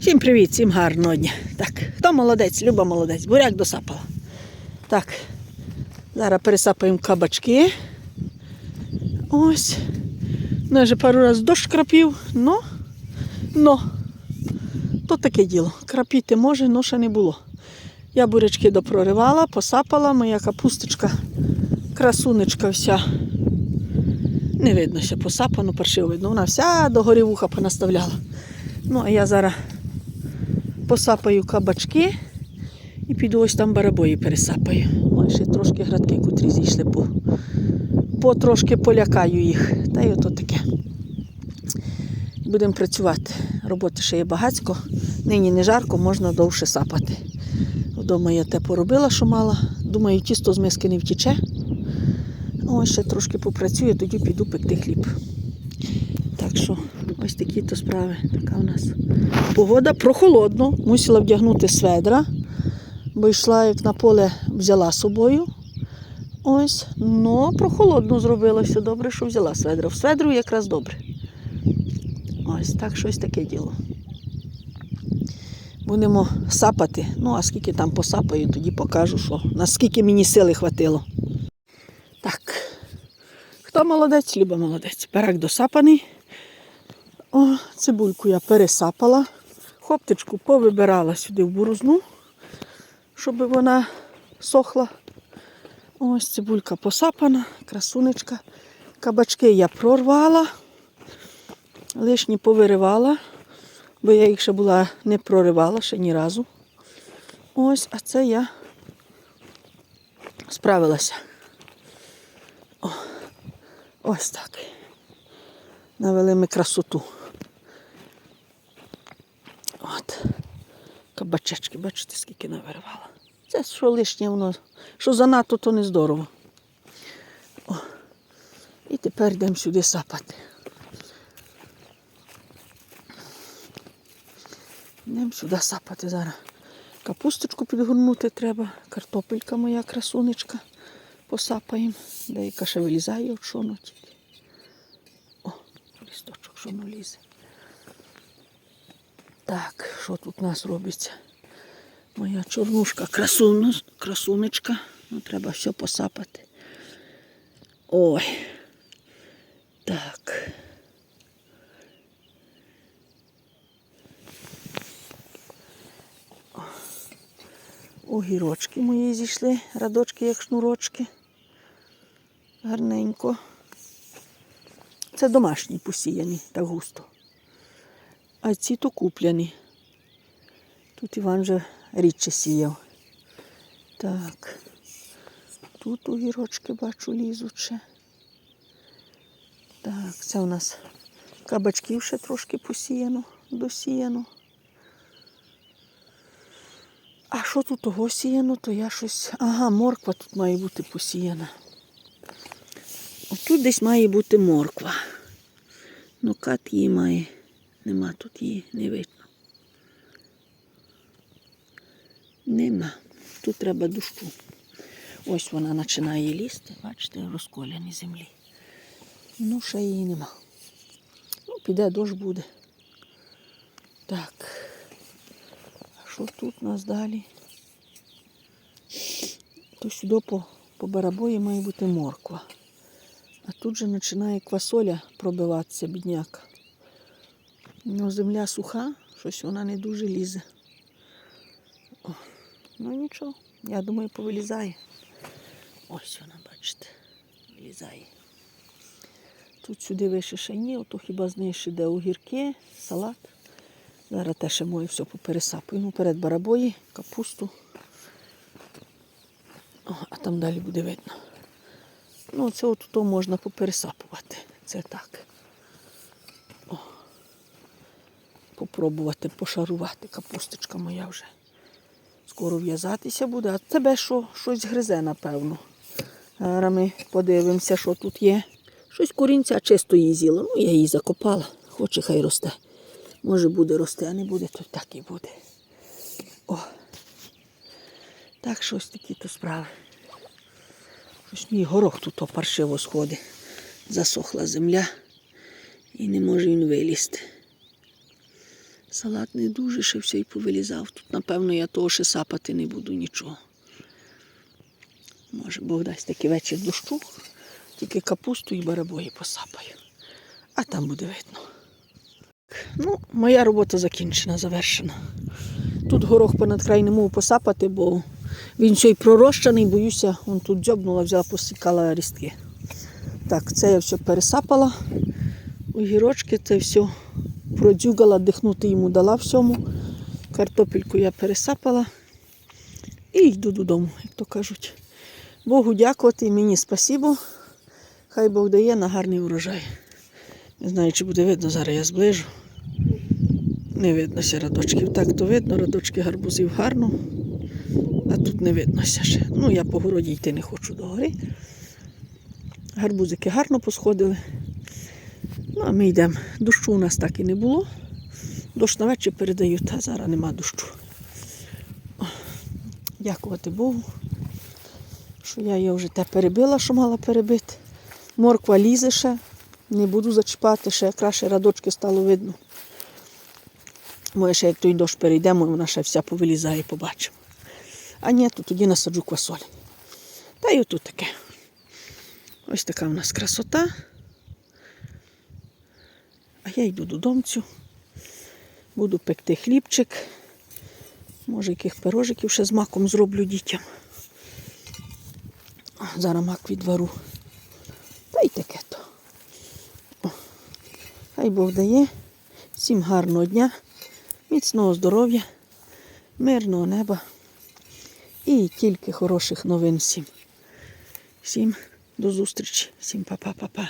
Всім привіт, всім гарного дня. Так, хто молодець, Люба молодець, буряк досапала. Так, зараз пересапаємо кабачки. Ось. Ну, вже пару разів дощ крапів, но, но, то таке діло. Крапіти може, но ще не було. Я бурячки допроривала, посапала, моя капусточка, красунечка вся. Не видно ще посапану, паршиво видно. Вона вся до горівуха понаставляла. Ну, а я зараз посапаю кабачки і піду ось там барабої пересапаю. Ой, ще трошки градки, котрі зійшли по, потрошки полякаю їх. Та й ото таке. Будемо працювати. Роботи ще є багацько. Нині не жарко, можна довше сапати. Вдома я те поробила, що мала. Думаю, тісто з миски не втіче. Ось ще трошки попрацюю, тоді піду пекти хліб. Так що ось такі то справи. Така у нас погода прохолодно. Мусила вдягнути сведра, бо йшла як на поле, взяла з собою. Ось, ну прохолодно зробилося. Добре, що взяла сведра. В сведру якраз добре. Ось так щось таке діло. Будемо сапати. Ну, а скільки там посапаю, тоді покажу, що наскільки мені сили хватило. Так. Хто молодець, Люба молодець. Перак досапаний. О, цибульку я пересапала. Хоптичку повибирала сюди в борозну, щоб вона сохла. Ось цибулька посапана, красунечка. Кабачки я прорвала, лишні повиривала, бо я їх ще була не проривала ще ні разу. Ось, а це я справилася. О, ось так. Навели ми красоту. От. Кабачечки, бачите, скільки навиривала. Це що лишнє воно, що занадто, то не здорово. О. І тепер йдемо сюди сапати. Йдемо сюди сапати зараз. Капусточку підгорнути треба, картопелька моя красунечка. Посапаємо. Деяка ще вилізає от шону тільки. О, лісточок шону лізе. Так, що тут у нас робиться? Моя чорнушка, красуна, красунечка. Ну, треба все посапати. Ой. Так. Огірочки мої зійшли, радочки як шнурочки. Гарненько. Це домашні посіяні так густо. А ці то купляні. Тут Іван вже рідше сіяв. Так. Тут огірочки бачу лізуть ще. Так, це у нас кабачків ще трошки посіяно, досіяно. А що тут того сіяно, то я щось. Ага, морква тут має бути посіяна. Отут десь має бути морква. Ну, кат її має. Нема тут її, не видно. Нема. Тут треба дощу. Ось вона починає лізти, бачите, в розколяній землі. Ну, ще її нема. Ну, піде дощ буде. Так. А що тут у нас далі? То сюди по, по барабої має бути морква. А тут же починає квасоля пробиватися, бідняка. Ну, земля суха, щось вона не дуже лізе. Ну нічого, я думаю, повилізає. Ось вона, бачите, вилізає. Тут сюди вище ще ні, ото хіба з йде огірки, салат. Зараз теж ще мою все попересапую. Ну, перед барабої, капусту. О, а там далі буде видно. Ну, це от то можна попересапувати. Це так. О. Попробувати пошарувати. Капусточка моя вже. Скоро в'язатися буде. А тебе що? Щось гризе, напевно. Зараз ми подивимося, що тут є. Щось корінця чисто її. Ну, я її закопала. Хоче, хай росте. Може буде рости, а не буде, то так і буде. О. Так, щось такі то справи. Щось мій горох тут паршиво сходить. Засохла земля і не може він вилізти. Салат не дуже ще все й повилізав. Тут, напевно, я того ще сапати не буду нічого. Може, Бог дасть такий вечір дощу, тільки капусту і барабої посапаю. А там буде видно. Ну, моя робота закінчена, завершена. Тут горох понад край не можу посапати, бо він ще й пророщений, боюся, он тут дзьобнула, взяла, посікала рістки. Так, це я все пересапала. Огірочки, це все продзюгала, дихнути йому дала всьому. Картопельку я пересапала і йду додому, як то кажуть. Богу дякувати, мені спасибо. Хай Бог дає на гарний урожай. Не знаю, чи буде видно, зараз я зближу. Не виднося радочків. Так то видно, радочки гарбузів гарно, а тут не виднося ще. Ну, я по городі йти не хочу до гори. Гарбузики гарно посходили. Ну, а ми йдемо. Дощу у нас так і не було. Дощ на вечір передають, а зараз нема дощу. Дякувати Богу, що я її вже те перебила, що мала перебити. Морква лізе ще, не буду зачіпати, ще краще радочки стало видно. Може, ще як той дощ перейдемо, вона ще вся повилізає, побачимо. А ні, то тоді насаджу квасоль. Та й отут таке. Ось така в нас красота. А я йду додомцю. Буду пекти хлібчик. Може, яких пирожиків ще з маком зроблю дітям. Зараз мак відвару. Та й таке то. Хай Бог дає. Всім гарного дня, міцного здоров'я, мирного неба і тільки хороших новин всім. Всім до зустрічі, всім па-па-па-па.